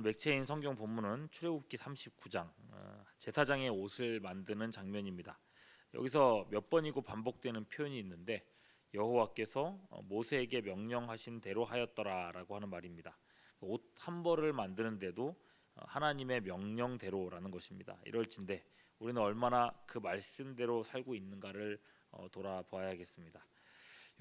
오늘 맥체인 성경 본문은 출애굽기 39장 어, 제사장의 옷을 만드는 장면입니다. 여기서 몇 번이고 반복되는 표현이 있는데 여호와께서 어, 모세에게 명령하신 대로 하였더라라고 하는 말입니다. 옷 한 벌을 만드는데도 어, 하나님의 명령대로라는 것입니다. 이럴진데 우리는 얼마나 그 말씀대로 살고 있는가를 어, 돌아봐야겠습니다.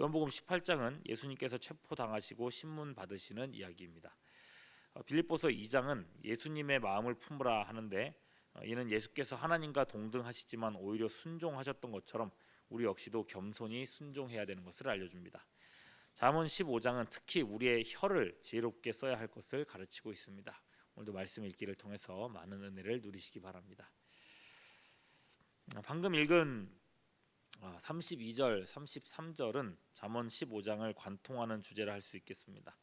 요한복음 18장은 예수님께서 체포당하시고 신문 받으시는 이야기입니다. 어, 빌립보서 2장은 예수님의 마음을 품으라 하는데 어, 이는 예수께서 하나님과 동등하시지만 오히려 순종하셨던 것처럼 우리 역시도 겸손히 순종해야 되는 것을 알려줍니다. 잠언 15장은 특히 우리의 혀를 지혜롭게 써야 할 것을 가르치고 있습니다. 오늘도 말씀 읽기를 통해서 많은 은혜를 누리시기 바랍니다. 아, 방금 읽은 32절, 33절은 잠언 15장을 관통하는 주제라 할 수 있겠습니다.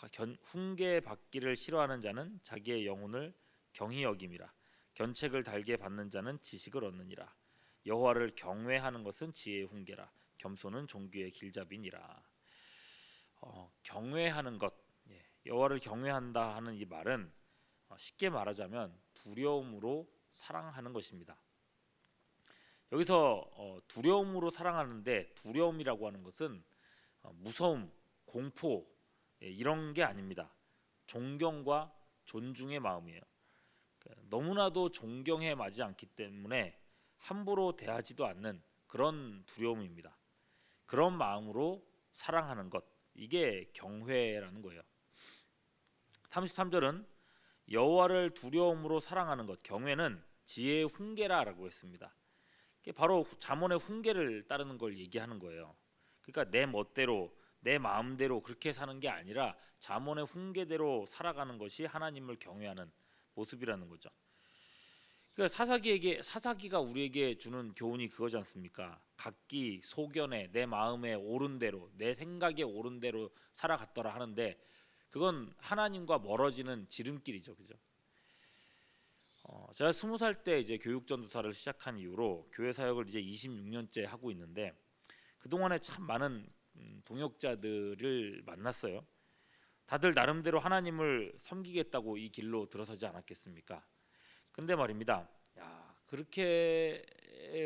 아, 견, 훈계 받기를 싫어하는 자는 자기의 영혼을 경히 여김이라. 견책을 달게 받는 자는 지식을 얻느니라. 여호와를 경외하는 것은 지혜의 훈계라. 겸손은 종교의 길잡이니라. 어, 경외하는 것. 예, 여호와를 경외한다 하는 이 말은 어, 쉽게 말하자면 두려움으로 사랑하는 것입니다. 여기서 어, 두려움으로 사랑하는데 두려움이라고 하는 것은 어, 무서움, 공포 예, 이런 게 아닙니다. 존경과 존중의 마음이에요. 그, 너무나도 존경해 마지 않기 때문에 함부로 대하지도 않는 그런 두려움입니다. 그런 마음으로 사랑하는 것 이게 경회라는 거예요. 33절은 여호와를 두려움으로 사랑하는 것 경외는 지혜의 훈계라라고 했습니다. 바로 자문의 훈계를 따르는 걸 얘기하는 거예요. 그러니까 내 멋대로 내 마음대로 그렇게 사는 게 아니라 자문의 훈계대로 살아가는 것이 하나님을 경외하는 모습이라는 거죠. 그러니까 사사기에게 사사기가 우리에게 주는 교훈이 그거지 않습니까? 각기 소견에 내 마음에 옳은 대로 내 생각에 옳은 대로 살아갔더라 하는데 그건 하나님과 멀어지는 지름길이죠, 그죠? 어, 제가 스무 살 때 이제 교육 전도사를 시작한 이후로 교회 사역을 이제 26년째 하고 있는데 그 동안에 참 많은 음, 동역자들을 만났어요. 다들 나름대로 하나님을 섬기겠다고 이 길로 들어서지 않았겠습니까? 근데 말입니다. 야 그렇게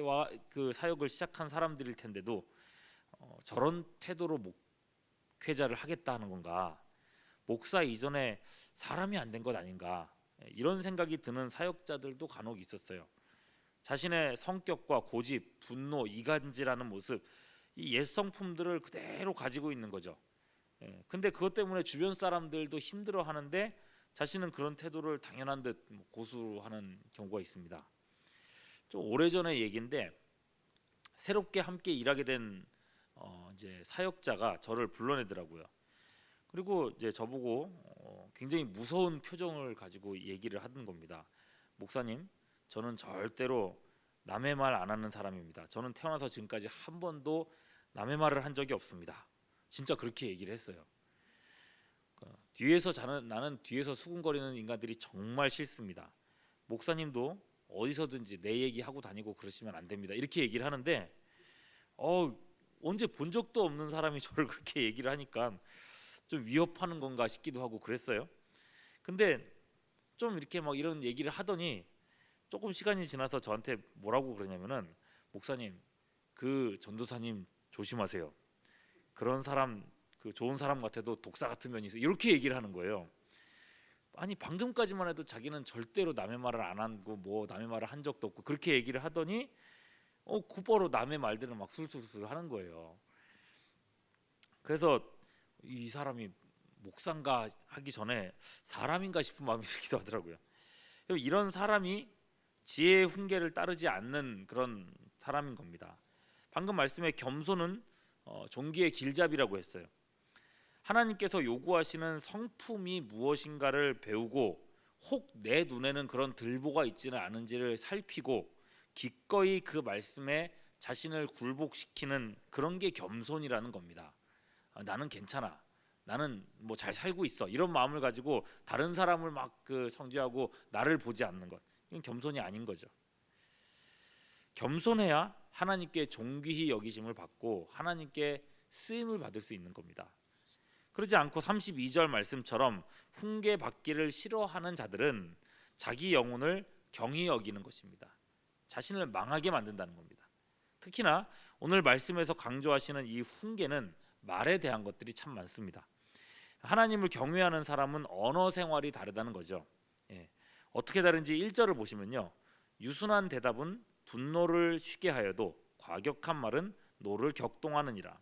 와 그 사역을 시작한 사람들일 텐데도 어, 저런 태도로 목회자를 하겠다 하는 건가? 목사 이전에 사람이 안 된 것 아닌가? 이런 생각이 드는 사역자들도 간혹 있었어요. 자신의 성격과 고집, 분노, 이간질하는 모습, 이 옛 성품들을 그대로 가지고 있는 거죠. 예, 근데 그것 때문에 주변 사람들도 힘들어하는데 자신은 그런 태도를 당연한 듯뭐 고수하는 경우가 있습니다. 좀 오래전의 얘기인데 새롭게 함께 일하게 된 어 이제 사역자가 저를 불러내더라고요. 그리고 이제 저보고 어 굉장히 무서운 표정을 가지고 얘기를 하던 겁니다. 목사님, 저는 절대로 남의 말 안 하는 사람입니다. 저는 태어나서 지금까지 한 번도 남의 말을 한 적이 없습니다. 진짜 그렇게 얘기를 했어요. 그 뒤에서 자는 나는 뒤에서 수군거리는 인간들이 정말 싫습니다. 목사님도 어디서든지 내 얘기 하고 다니고 그러시면 안 됩니다. 이렇게 얘기를 하는데 어 언제 본 적도 없는 사람이 저를 그렇게 얘기를 하니까 좀 위협하는 건가 싶기도 하고 그랬어요. 근데 좀 이렇게 막 이런 얘기를 하더니 조금 시간이 지나서 저한테 뭐라고 그러냐면은 목사님 그 전도사님 조심하세요. 그런 사람 그 좋은 사람 같아도 독사 같은 면이 있어. 이렇게 얘기를 하는 거예요. 아니 방금까지만 해도 자기는 절대로 남의 말을 안 하고 뭐 남의 말을 한 적도 없고 그렇게 얘기를 하더니 어 곧바로 남의 말들을 막 술술술 하는 거예요. 그래서 이 사람이 목상가 하기 전에 사람인가 싶은 마음이 들기도 하더라고요. 이런 사람이 지혜의 훈계를 따르지 않는 그런 사람인 겁니다. 방금 말씀에 겸손은 어, 종기의 길잡이라고 했어요. 하나님께서 요구하시는 성품이 무엇인가를 배우고 혹 내 눈에는 그런 들보가 있지는 않은지를 살피고 기꺼이 그 말씀에 자신을 굴복시키는 그런 게 겸손이라는 겁니다. 아, 나는 괜찮아. 나는 뭐 잘 살고 있어. 이런 마음을 가지고 다른 사람을 막 그 성지하고 나를 보지 않는 것. 이건 겸손이 아닌 거죠. 겸손해야 하나님께 존귀히 여기심을 받고 하나님께 쓰임을 받을 수 있는 겁니다. 그러지 않고 32절 말씀처럼 훈계 받기를 싫어하는 자들은 자기 영혼을 경히 여기는 것입니다. 자신을 망하게 만든다는 겁니다. 특히나 오늘 말씀에서 강조하시는 이 훈계는 말에 대한 것들이 참 많습니다. 하나님을 경외하는 사람은 언어 생활이 다르다는 거죠. 예. 어떻게 다른지 1절을 보시면요. 유순한 대답은 분노를 쉬게 하여도 과격한 말은 노를 격동하느니라.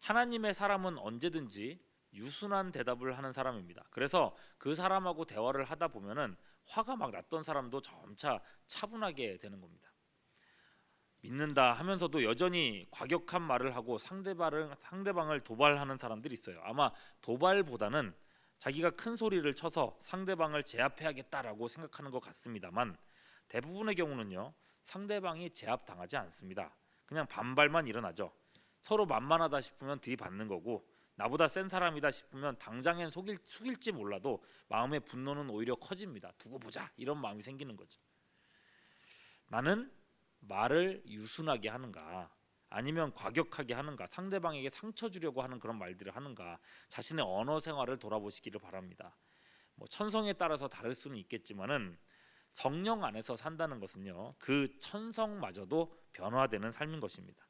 하나님의 사람은 언제든지 유순한 대답을 하는 사람입니다. 그래서 그 사람하고 대화를 하다 보면은 화가 막 났던 사람도 점차 차분하게 되는 겁니다. 믿는다 하면서도 여전히 과격한 말을 하고 상대방을 상대방을 도발하는 사람들이 있어요. 아마 도발보다는 자기가 큰 소리를 쳐서 상대방을 제압해야겠다라고 생각하는 것 같습니다만 대부분의 경우는요 상대방이 제압당하지 않습니다. 그냥 반발만 일어나죠. 서로 만만하다 싶으면 들이받는 거고 나보다 센 사람이다 싶으면 당장엔 속일, 숙일지 몰라도 마음의 분노는 오히려 커집니다. 두고 보자 이런 마음이 생기는 거죠. 나는 말을 유순하게 하는가 아니면 과격하게 하는가 상대방에게 상처 주려고 하는 그런 말들을 하는가 자신의 언어 생활을 돌아보시기를 바랍니다. 뭐 천성에 따라서 다를 수는 있겠지만은 성령 안에서 산다는 것은요 그 천성마저도 변화되는 삶인 것입니다.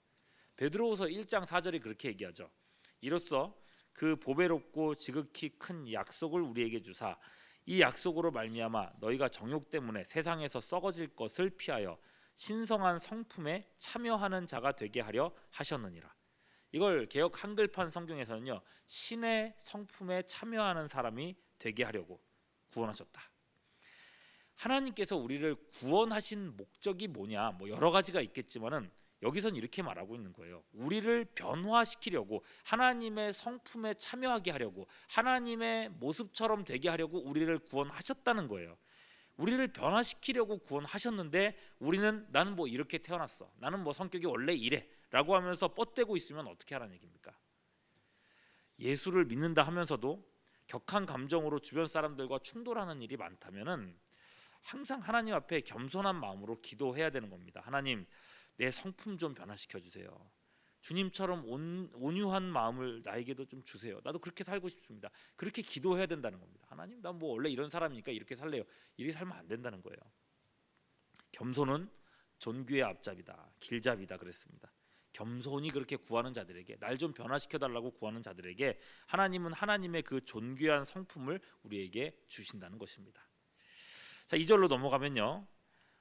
베드로후서 1장 4절이 그렇게 얘기하죠. 이로써 그 보배롭고 지극히 큰 약속을 우리에게 주사 이 약속으로 말미암아 너희가 정욕 때문에 세상에서 썩어질 것을 피하여 신성한 성품에 참여하는 자가 되게 하려 하셨느니라. 이걸 개혁 한글판 성경에서는요 신의 성품에 참여하는 사람이 되게 하려고 구원하셨다. 하나님께서 우리를 구원하신 목적이 뭐냐? 뭐 여러 가지가 있겠지만은 여기선 이렇게 말하고 있는 거예요. 우리를 변화시키려고 하나님의 성품에 참여하게 하려고 하나님의 모습처럼 되게 하려고 우리를 구원하셨다는 거예요. 우리를 변화시키려고 구원하셨는데 우리는 나는 뭐 이렇게 태어났어. 나는 뭐 성격이 원래 이래라고 하면서 뻗대고 있으면 어떻게 하라는 얘기입니까? 예수를 믿는다 하면서도 격한 감정으로 주변 사람들과 충돌하는 일이 많다면은 항상 하나님 앞에 겸손한 마음으로 기도해야 되는 겁니다. 하나님 내 성품 좀 변화시켜 주세요. 주님처럼 온, 온유한 마음을 나에게도 좀 주세요. 나도 그렇게 살고 싶습니다. 그렇게 기도해야 된다는 겁니다. 하나님 난 뭐 원래 이런 사람이니까 이렇게 살래요. 이렇게 살면 안 된다는 거예요. 겸손은 존귀의 앞잡이다. 길잡이다 그랬습니다. 겸손히 그렇게 구하는 자들에게 날 좀 변화시켜 달라고 구하는 자들에게 하나님은 하나님의 그 존귀한 성품을 우리에게 주신다는 것입니다. 자, 2절로 넘어가면요.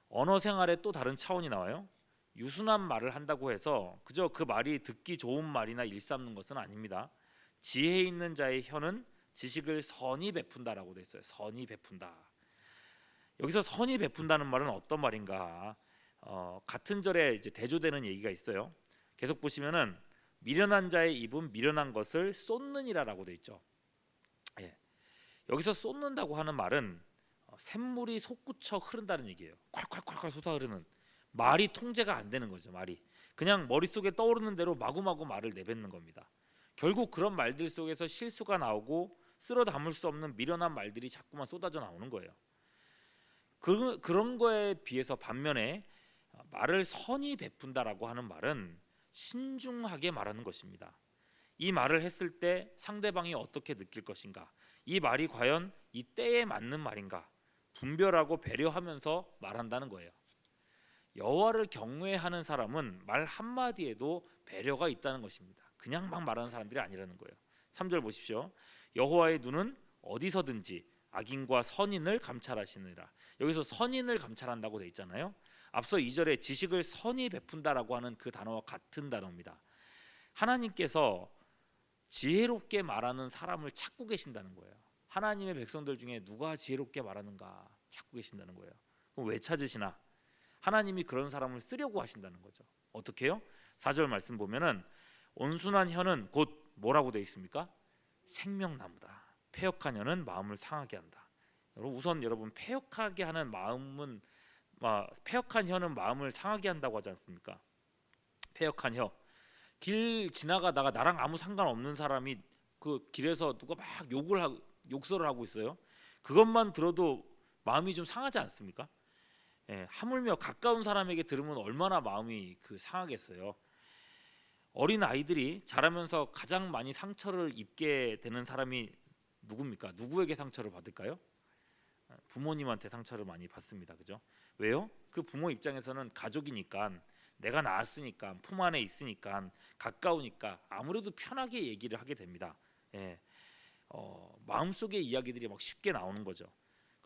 언어 생활의 또 다른 차원이 나와요. 유순한 말을 한다고 해서 그저 그 말이 듣기 좋은 말이나 일삼는 것은 아닙니다. 지혜 있는 자의 혀는 지식을 선히 베푼다라고 돼 있어요. 선히 베푼다. 여기서 선히 베푼다는 말은 어떤 말인가? 어, 같은 절에 이제 대조되는 얘기가 있어요. 계속 보시면은 미련한 자의 입은 미련한 것을 쏟느니라라고 돼 있죠. 예. 여기서 쏟는다고 하는 말은 어, 샘물이 솟구쳐 흐른다는 얘기예요. 콸콸콸콸 솟아 흐르는 말이 통제가 안 되는 거죠. 말이 그냥 머릿속에 떠오르는 대로 마구마구 말을 내뱉는 겁니다. 결국 그런 말들 속에서 실수가 나오고 쓸어 담을 수 없는 미련한 말들이 자꾸만 쏟아져 나오는 거예요. 그, 그런 거에 비해서 반면에 말을 선히 베푼다라고 하는 말은 신중하게 말하는 것입니다. 이 말을 했을 때 상대방이 어떻게 느낄 것인가? 이 말이 과연 이 때에 맞는 말인가? 분별하고 배려하면서 말한다는 거예요. 여호와를 경외하는 사람은 말 한마디에도 배려가 있다는 것입니다. 그냥 막 말하는 사람들이 아니라는 거예요. 3절 보십시오. 여호와의 눈은 어디서든지 악인과 선인을 감찰하시느라. 여기서 선인을 감찰한다고 돼 있잖아요. 앞서 2절에 지식을 선히 베푼다라고 하는 그 단어와 같은 단어입니다. 하나님께서 지혜롭게 말하는 사람을 찾고 계신다는 거예요. 하나님의 백성들 중에 누가 지혜롭게 말하는가 찾고 계신다는 거예요. 그럼 왜 찾으시나? 하나님이 그런 사람을 쓰려고 하신다는 거죠. 어떻게요? 4절 말씀 보면은 온순한 혀는 곧 뭐라고 돼 있습니까? 생명나무다. 폐역한 혀는 마음을 상하게 한다. 우선 여러분 폐역하게 하는 마음은 막 폐역한 혀는 마음을 상하게 한다고 하지 않습니까? 폐역한 혀. 길 지나가다가 나랑 아무 상관없는 사람이 그 길에서 누가 막 욕을 하고 욕설을 하고 있어요. 그것만 들어도 마음이 좀 상하지 않습니까? 예, 하물며 가까운 사람에게 들으면 얼마나 마음이 그 상하겠어요. 어린 아이들이 자라면서 가장 많이 상처를 입게 되는 사람이 누굽니까? 누구에게 상처를 받을까요? 부모님한테 상처를 많이 받습니다. 그죠? 왜요? 그 부모 입장에서는 가족이니까 내가 낳았으니까 품 안에 있으니까 가까우니까 아무래도 편하게 얘기를 하게 됩니다. 예. 어, 마음속의 이야기들이 막 쉽게 나오는 거죠.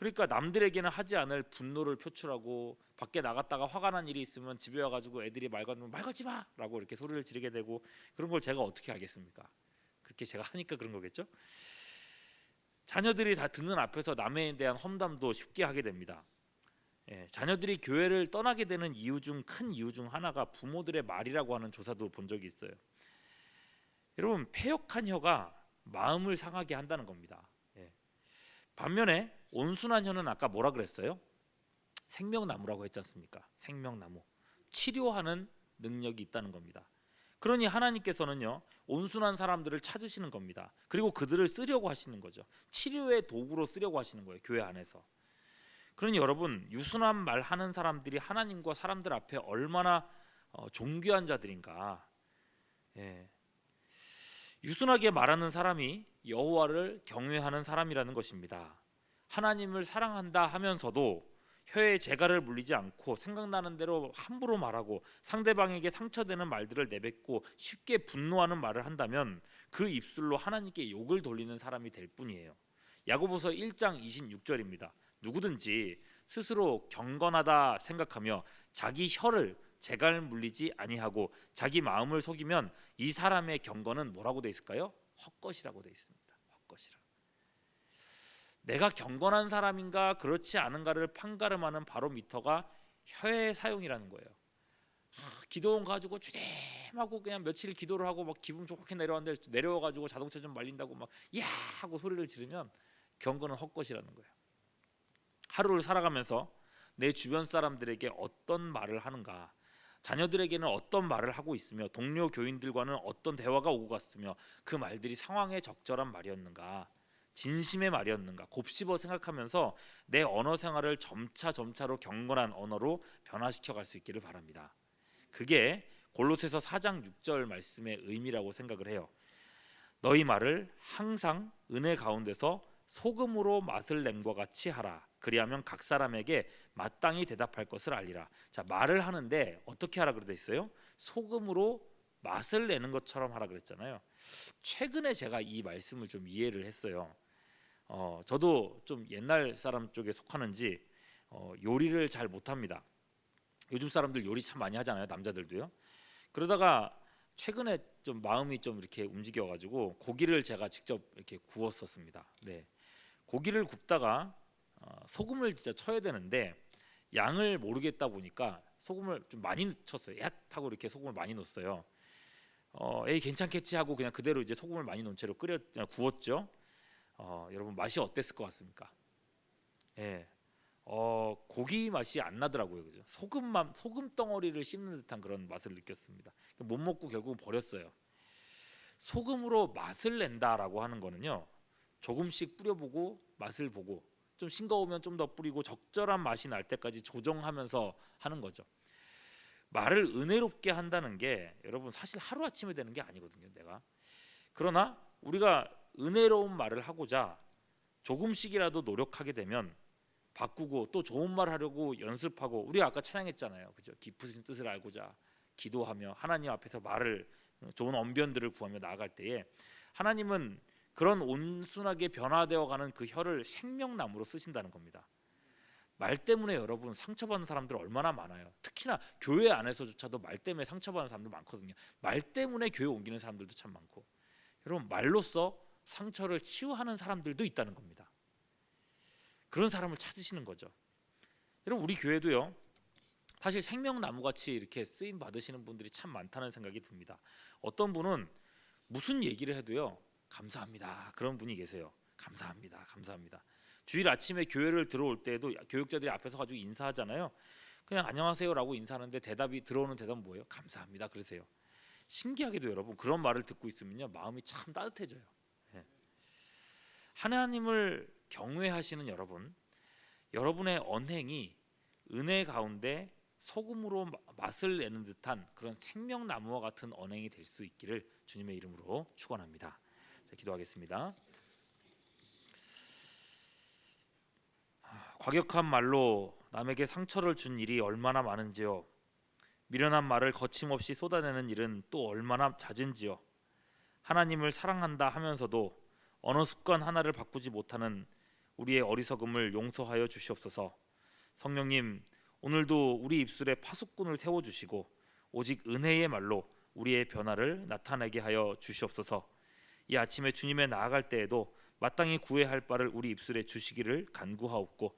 그러니까 남들에게는 하지 않을 분노를 표출하고 밖에 나갔다가 화가 난 일이 있으면 집에 와가지고 애들이 말 걸면 말 걸지 마라고 이렇게 소리를 지르게 되고 그런 걸 제가 어떻게 알겠습니까? 그렇게 제가 하니까 그런 거겠죠. 자녀들이 다 듣는 앞에서 남에 대한 험담도 쉽게 하게 됩니다. 예, 자녀들이 교회를 떠나게 되는 이유 중 큰 이유 중 하나가 부모들의 말이라고 하는 조사도 본 적이 있어요. 여러분 폐역한 혀가 마음을 상하게 한다는 겁니다. 예. 반면에 온순한 혀는 아까 뭐라 그랬어요? 생명나무라고 했지 않습니까? 생명나무 치료하는 능력이 있다는 겁니다. 그러니 하나님께서는요 온순한 사람들을 찾으시는 겁니다. 그리고 그들을 쓰려고 하시는 거죠. 치료의 도구로 쓰려고 하시는 거예요. 교회 안에서. 그러니 여러분 유순한 말 하는 사람들이 하나님과 사람들 앞에 얼마나 어, 존귀한 자들인가. 예. 유순하게 말하는 사람이 여호와를 경외하는 사람이라는 것입니다. 하나님을 사랑한다 하면서도 혀에 재갈을 물리지 않고 생각나는 대로 함부로 말하고 상대방에게 상처되는 말들을 내뱉고 쉽게 분노하는 말을 한다면 그 입술로 하나님께 욕을 돌리는 사람이 될 뿐이에요. 야고보서 1장 26절입니다. 누구든지 스스로 경건하다 생각하며 자기 혀를 재갈 물리지 아니하고 자기 마음을 속이면 이 사람의 경건은 뭐라고 돼 있을까요? 헛것이라고 돼 있습니다. 헛것이라. 내가 경건한 사람인가 그렇지 않은가를 판가름하는 바로미터가 혀의 사용이라는 거예요. 하, 기도원 가지고 주dem하고 그냥 며칠 기도를 하고 막 기분 좋게 내려왔는데 내려와 가지고 자동차 좀 말린다고 막야 하고 소리를 지르면 경건은 헛것이라는 거예요. 하루를 살아가면서 내 주변 사람들에게 어떤 말을 하는가 자녀들에게는 어떤 말을 하고 있으며 동료 교인들과는 어떤 대화가 오고 갔으며 그 말들이 상황에 적절한 말이었는가 진심의 말이었는가 곱씹어 생각하면서 내 언어 생활을 점차 점차로 경건한 언어로 변화시켜 갈 수 있기를 바랍니다. 그게 골로새서 4장 6절 말씀의 의미라고 생각을 해요. 너희 말을 항상 은혜 가운데서 소금으로 맛을 냄과 같이 하라. 그리하면 각 사람에게 마땅히 대답할 것을 알리라. 자 말을 하는데 어떻게 하라 그러돼 있어요? 소금으로 맛을 내는 것처럼 하라 그랬잖아요. 최근에 제가 이 말씀을 좀 이해를 했어요. 어, 저도 좀 옛날 사람 쪽에 속하는지 어, 요리를 잘 못합니다. 요즘 사람들 요리 참 많이 하잖아요, 남자들도요. 그러다가 최근에 좀 마음이 좀 이렇게 움직여가지고 고기를 제가 직접 이렇게 구웠었습니다. 네, 고기를 굽다가 어, 소금을 진짜 쳐야 되는데 양을 모르겠다 보니까 소금을 좀 많이 쳤어요. 얏 하고 이렇게 소금을 많이 넣었어요. 어, 에이 괜찮겠지 하고 그냥 그대로 이제 소금을 많이 넣은 채로 끓여 구웠죠. 어, 여러분 맛이 어땠을 것 같습니까? 예, 어, 고기 맛이 안 나더라고요, 그죠? 소금만 소금 덩어리를 씹는 듯한 그런 맛을 느꼈습니다. 못 먹고 결국 버렸어요. 소금으로 맛을 낸다라고 하는 거는요, 조금씩 뿌려보고 맛을 보고 좀 싱거우면 좀 더 뿌리고 적절한 맛이 날 때까지 조정하면서 하는 거죠. 말을 은혜롭게 한다는 게 여러분 사실 하루 아침에 되는 게 아니거든요. 내가 그러나 우리가 은혜로운 말을 하고자 조금씩이라도 노력하게 되면 바꾸고 또 좋은 말 하려고 연습하고 우리가 아까 찬양했잖아요. 그죠? 깊으신 뜻을 알고자 기도하며 하나님 앞에서 말을 좋은 언변들을 구하며 나아갈 때에 하나님은 그런 온순하게 변화되어 가는 그 혀를 생명나무로 쓰신다는 겁니다. 말 때문에 여러분 상처받는 사람들 얼마나 많아요. 특히나 교회 안에서조차도 말 때문에 상처받는 사람들 많거든요. 말 때문에 교회 옮기는 사람들도 참 많고. 여러분 말로써 상처를 치유하는 사람들도 있다는 겁니다. 그런 사람을 찾으시는 거죠. 여러분 우리 교회도요. 사실 생명나무 같이 이렇게 쓰임 받으시는 분들이 참 많다는 생각이 듭니다. 어떤 분은 무슨 얘기를 해도요. 감사합니다. 그런 분이 계세요. 감사합니다. 감사합니다. 주일 아침에 교회를 들어올 때에도 교육자들이 앞에서 가지고 인사하잖아요. 그냥 안녕하세요라고 인사하는데 대답이 들어오는 대답은 뭐예요? 감사합니다. 그러세요. 신기하게도 여러분 그런 말을 듣고 있으면요 마음이 참 따뜻해져요. 예. 하나님을 경외하시는 여러분, 여러분의 언행이 은혜 가운데 소금으로 마- 맛을 내는 듯한 그런 생명나무와 같은 언행이 될 수 있기를 주님의 이름으로 축원합니다. 자, 기도하겠습니다. 과격한 말로 남에게 상처를 준 일이 얼마나 많은지요. 미련한 말을 거침없이 쏟아내는 일은 또 얼마나 잦은지요. 하나님을 사랑한다 하면서도 언어 습관 하나를 바꾸지 못하는 우리의 어리석음을 용서하여 주시옵소서. 성령님, 오늘도 우리 입술에 파수꾼을 세워 주시고 오직 은혜의 말로 우리의 변화를 나타내게 하여 주시옵소서. 이 아침에 주님에 나아갈 때에도 마땅히 구해야 할 바를 우리 입술에 주시기를 간구하옵고